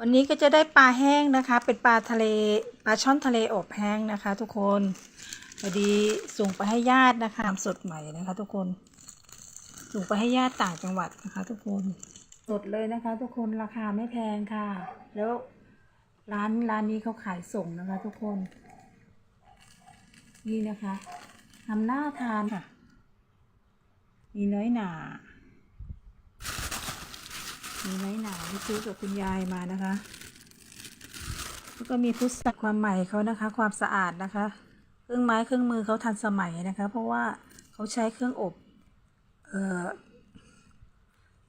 วันนี้ก็จะได้ปลาแห้งนะคะ เป็นปลาทะเลปลาช่อนทะเลอบแห้งนะคะ ทุกคนพอดีส่งไปให้ญาตินะคะสดใหม่นะคะ ทุกคน ส่งไปให้ญาติต่างจังหวัดนะคะ ทุกคนสดเลยนะคะ ทุกคนราคาไม่แพงค่ะ แล้วร้านร้านนี้เขาขายส่งนะคะ ทุกคน นี่นะคะทำหน้าทานค่ะ มีน้อยหนา มีน้หนาที่ซื้อกับคุณยายมานะคะ แล้วก็มีพุทธความใหม่เขานะคะ ความสะอาดนะคะ เครื่องไม้เครื่องมือเขาทันสมัยนะคะ เพราะว่าเขาใช้เครื่องอบเอ่อ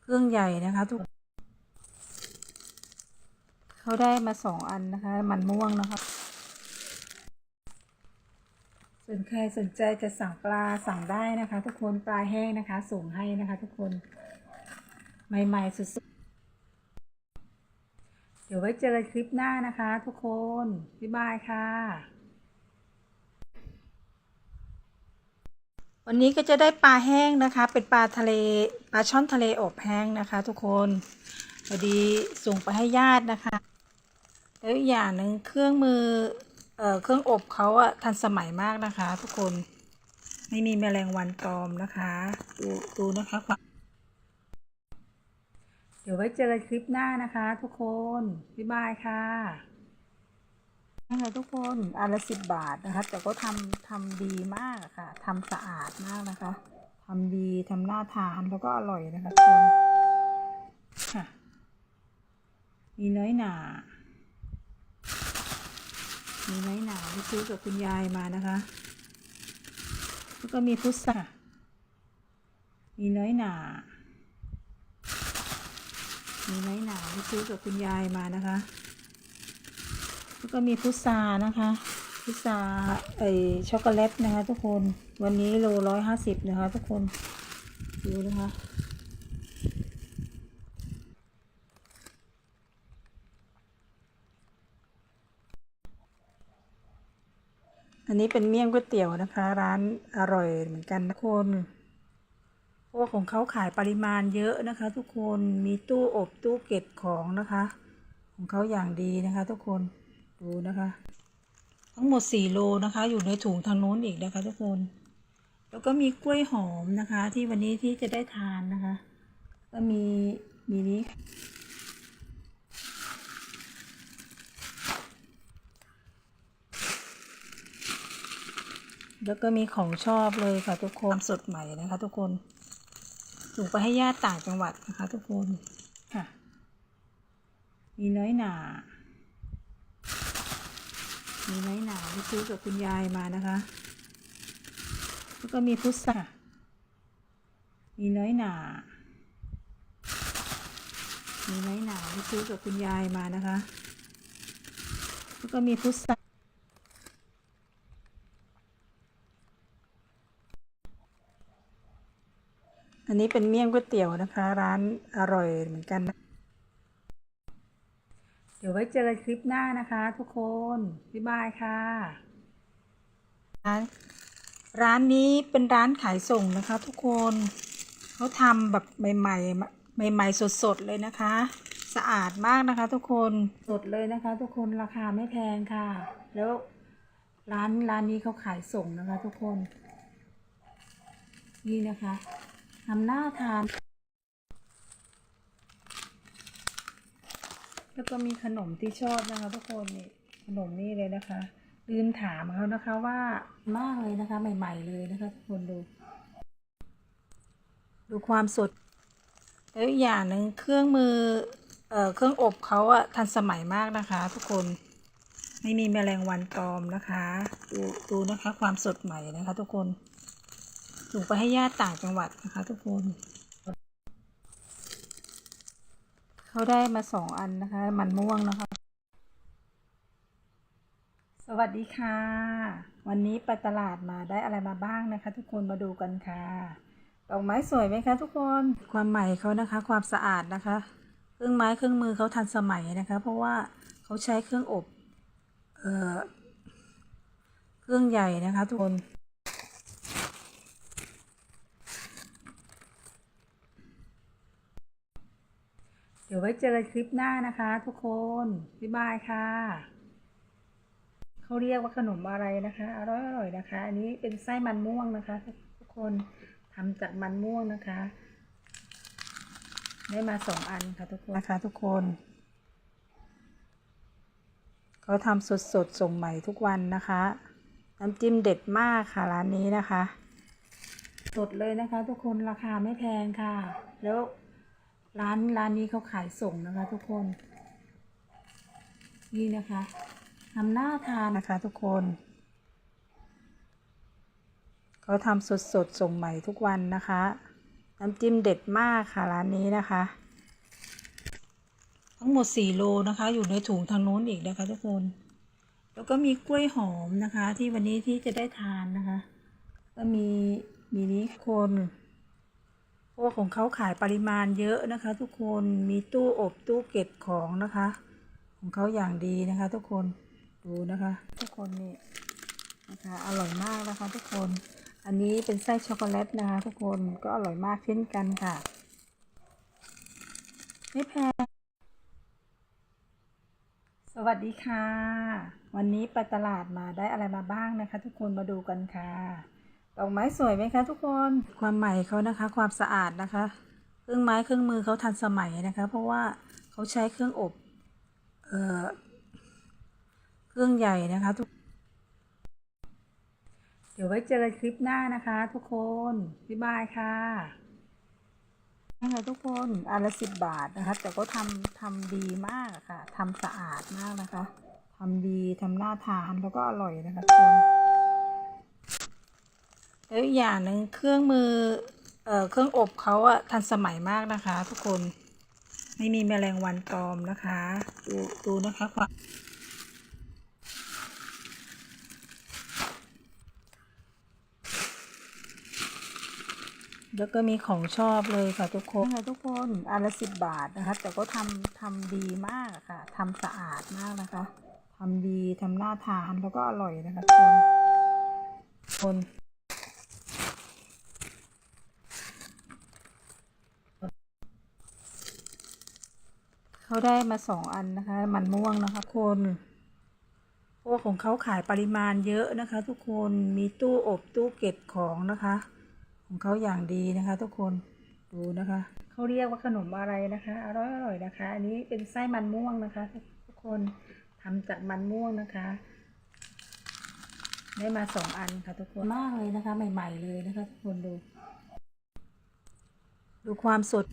เครื่องใหญ่นะคะทุกเขาได้มาสองอันนะคะ มันม่วงนะคะส่วนใครสนใจจะสั่งปลาสั่งได้นะคะ ทุกคนปลาแห้งนะคะ ส่งให้นะคะ ทุกคนใหม่ๆสุดๆ เดี๋ยวไว้เจอกันคลิปหน้านะคะทุกคน บ๊ายบายค่ะ วันนี้ก็จะได้ปลาแห้งนะคะ เป็นปลาทะเลปลาช่อนทะเลอบแห้งนะคะ ทุกคนพอดีส่งไปให้ญาตินะคะ แล้วอีกอย่างหนึ่งเครื่องมือเอ่อเครื่องอบเขาอะทันสมัยมากนะคะ ทุกคนไม่มีแมลงวันตอมนะคะ ดูดูนะคะความ เดี๋ยวไว้เจอกันคลิปหน้านะคะ ทุกคน บ๊ายบายค่ะนะคะทุกคนอันละสิบบาทนะคะ แต่ก็ทำทำดีมากะค่ะทำสะอาดมากนะคะทำดีทำน่าทานแล้วก็อร่อยนะคะทุกคนค่ะ มีน้อยหนา มีน้อยหนาที่ซื้อกับคุณยายมานะคะ แล้วก็มีพุทรามีน้อยหนา มีไน้หนาที่ซื้อกับคุณยายมานะคะ แล้วก็มีพุทรานะคะ พุทราไอช็อกโกแลตนะคะ ทุกคน วันนี้โลร้อยห้าสิบนะคะ ทุกคน ดูนะคะอันนี้เป็นเมี่ยงก๋วยเตี๋ยวนะคะ ร้านอร่อยเหมือนกันนะคน ราะว่าของเขาขายปริมาณเยอะนะคะ ทุกคนมีตู้อบตู้เก็บของนะคะ ของเขาอย่างดีนะคะ ทุกคนดูนะคะ ทั้งหมดสี่โลนะคะ อยู่ในถุงทางโน้นอีกนะคะ ทุกคน แล้วก็มีกล้วยหอมนะคะ ที่วันนี้ที่จะได้ทานนะคะ ก็มีมีนี้แล้วก็มีของชอบเลยค่ะทุกคนสดใหม่นะคะทุกคน ส่งไปให้ญาติต่างจังหวัดนะคะทุกคนค่ะ มีน้อยหนา มีน้อยหนาที่ซื้อกับคุณยายมานะคะ แล้วก็มีพุทรามีน้อยหนา มีน้อยหนาที่ซื้อกับคุณยายมานะคะ แล้วก็มีพุทรา อันนี้เป็นเมี่ยงก๋วยเตี๋ยวนะคะ ร้านอร่อยเหมือนกัน เดี๋ยวไว้เจอกันคลิปหน้านะคะทุกคน บ๊ายบายค่ะร้านร้านนี้เป็นร้านขายส่งนะคะทุกคนเขาทำแบบใหม่ๆใหม่ๆสดๆเลยนะคะ สะอาดมากนะคะทุกคนสดเลยนะคะ ทุกคนราคาไม่แพงค่ะ แล้วร้านร้านนี้เขาขายส่งนะคะ ทุกคน นี่นะคะ ทำหน้าทาน แล้วก็มีขนมที่ชอบนะคะทุกคนนี่ขนมนี่เลยนะคะลืมถามเขานะคะว่ามากเลยนะคะ ใหม่ ๆ เลยนะคะทุกคนดู ดูความสดแล้วอีกอย่างหนึ่งเครื่องมือเอ่อเครื่องอบเขาอะทันสมัยมากนะคะ ทุกคนไม่มีแมลงวันตอมนะคะ ดูดูนะคะ ความสดใหม่นะคะ ทุกคน ส่งไปให้ญาติต่างจังหวัดนะคะทุกคน เขาได้มาสองอันนะคะ มันม่วงนะคะ สวัสดีค่ะ วันนี้ไปตลาดมาได้อะไรมาบ้างนะคะ ทุกคนมาดูกันค่ะดอกไม้สวยไหมคะทุกคนความใหม่เขานะคะ ความสะอาดนะคะ เครื่องไม้เครื่องมือเขาทันสมัยนะคะ เพราะว่าเขาใช้เครื่องอบ เอ่อ เครื่องใหญ่นะคะทุกคน ดี๋ยวไว้เจอกันคลิปหน้านะคะ ทุกคนบ๊ายบายค่ะ เขาเรียกว่าขนมอะไรนะคะ อร่อยอร่อยนะคะ อันนี้เป็นไส้มันม่วงนะคะ ทุกคนทำจากมันม่วงนะคะ ได้มาสองอันค่ะทุกคนนะคะ ทุกคนเขาทำสดๆส่งใหม่ทุกวันนะคะน้ำจิ้มเด็ดมากค่ะร้านนี้นะคะ สดเลยนะคะ ทุกคนราคาไม่แพงค่ะ แล้ว ร้านร้านนี้เขาขายส่งนะคะทุกคน นี่นะคะทำหน้าทานนะคะทุกคน เขาทำสดๆส่งใหม่ทุกวันนะคะ น้ำจิ้มเด็ดมากค่ะร้านนี้นะคะ ทั้งหมด 4 โลนะคะ อยู่ในถุงทางโน้นอีกนะคะทุกคน แล้วก็มีกล้วยหอมนะคะ ที่วันนี้ที่จะได้ทานนะคะ ก็มีมีนี้คน เพราะของเขาขายปริมาณเยอะนะคะ ทุกคนมีตู้อบตู้เก็บของนะคะ ของเขาอย่างดีนะคะ ทุกคนดูนะคะ ทุกคนนี่นะคะอร่อยมากนะคะ ทุกคน อันนี้เป็นไส้ช็อกโกแลตนะคะ ทุกคนก็อร่อยมากเช่นกันค่ะไม่แพงสวัสดีค่ะ วันนี้ไปตลาดมาได้อะไรมาบ้างนะคะ ทุกคนมาดูกันค่ะ ดอกไม้สวยไหมคะทุกคนความใหม่เขานะคะ ความสะอาดนะคะ เครื่องไม้เครื่องมือเขาทันสมัยนะคะ เพราะว่าเขาใช้เครื่องอบเอ่อเครื่องใหญ่นะคะทุก เดี๋ยวไว้เจอกันคลิปหน้านะคะ ทุกคนบ๊ายบายค่ะนะคะทุกคนอันละสิบบาทนะคะ แต่ก็ทำทำดีมากอะค่ะทำสะอาดมากนะคะทำดีทำน่าทานแล้วก็อร่อยนะคะทุกคน แล้วอย่างหนึ่งเครื่องมือเอ่อเครื่องอบเขาอะทันสมัยมากนะคะ ทุกคนไม่มีแมลงวันตอมนะคะ ดูดูนะคะความแล้วก็มีของชอบเลยค่ะทุกคนค่ะทุกคนอันละสิบบาทนะคะ แต่ก็ทำทำดีมากค่ะทำสะอาดมากนะคะทำดีทำน่าทานแล้วก็อร่อยนะคะทุกคนคน เขาได้มาสองอันนะคะ มันม่วงนะคะคนเพราะว่าของเขาขายปริมาณเยอะนะคะ ทุกคนมีตู้อบตู้เก็บของนะคะ ของเขาอย่างดีนะคะ ทุกคนดูนะคะเขาเรียกว่าขนมอะไรนะคะ อร่อยอร่อยนะคะ อันนี้เป็นไส้มันม่วงนะคะ ทุกคนทำจากมันม่วงนะคะ ได้มาสองอันค่ะ ทุกคนมากเลยนะคะ ใหม่ ๆ เลยนะคะ ทุกคนดู ดูความสด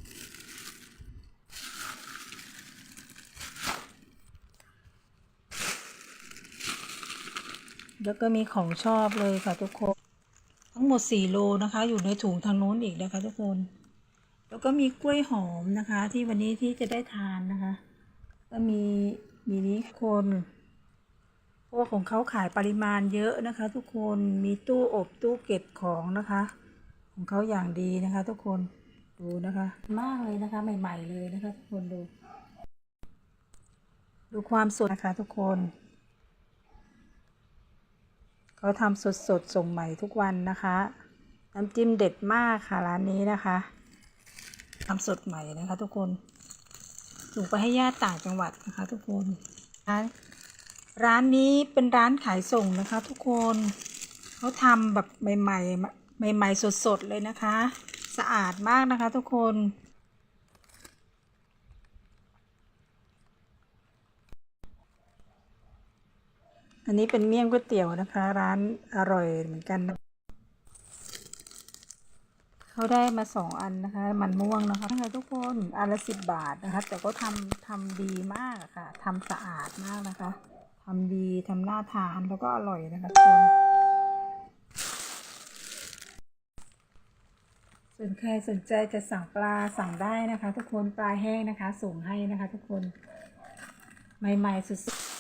แล้วก็มีของชอบเลยค่ะทุกคน ทั้งหมด 4 โลนะคะ อยู่ในถุงทางนู้นอีกนะคะทุกคน แล้วก็มีกล้วยหอมนะคะ ที่วันนี้ที่จะได้ทานนะคะ ก็มีมีนี้คนเพราะว่าของเขาขายปริมาณเยอะนะคะ ทุกคนมีตู้อบตู้เก็บของนะคะ ของเขาอย่างดีนะคะ ทุกคนดูนะคะ มากเลยนะคะ ใหม่ ๆ เลยนะคะ ทุกคนดู ดูความสดนะคะ ทุกคน เขาทำสดๆส่งใหม่ทุกวันนะคะ น้ำจิ้มเด็ดมากค่ะร้านนี้นะคะทำสดใหม่นะคะทุกคนส่งไปให้ญาติต่างจังหวัดนะคะ ทุกคนร้านร้านนี้เป็นร้านขายส่งนะคะ ทุกคนเขาทำแบบใหม่ๆใหม่ๆสดๆเลยนะคะ สะอาดมากนะคะ ทุกคน อันนี้เป็นเมี่ยงก๋วยเตี๋ยวนะคะ ร้านอร่อยเหมือนกันนะเขาได้มาสองอันนะคะ มันม่วงนะคะทุกคนอันละสิบบาทนะคะ แต่ก็ทำทำดีมากะค่ะทำสะอาดมากนะคะทำดีทำน่าทานแล้วก็อร่อยนะคะทุกคนส่วนใครสนใจจะสั่งปลาสั่งได้นะคะ ทุกคนปลาแห้งนะคะ ส่งให้นะคะ ทุกคนใหม่ๆสุดๆ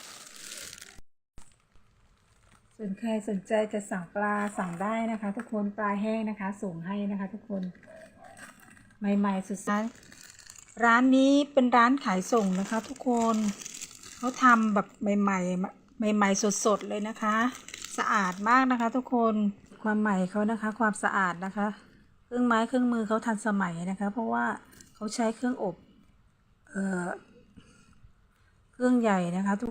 ส่วนใครสนใจจะสั่งปลาสั่งได้นะคะ ทุกคนปลาแห้งนะคะ ส่งให้นะคะ ทุกคนใหม่ๆสุดๆร้านนี้เป็นร้านขายส่งนะคะ ทุกคนเขาทำแบบใหม่ๆใหม่ๆสดๆเลยนะคะ สะอาดมากนะคะ ทุกคนความใหม่เขานะคะ ความสะอาดนะคะ เครื่องไม้เครื่องมือเขาทันสมัยนะคะ เพราะว่าเขาใช้เครื่องอบเอ่อเครื่องใหญ่นะคะทุก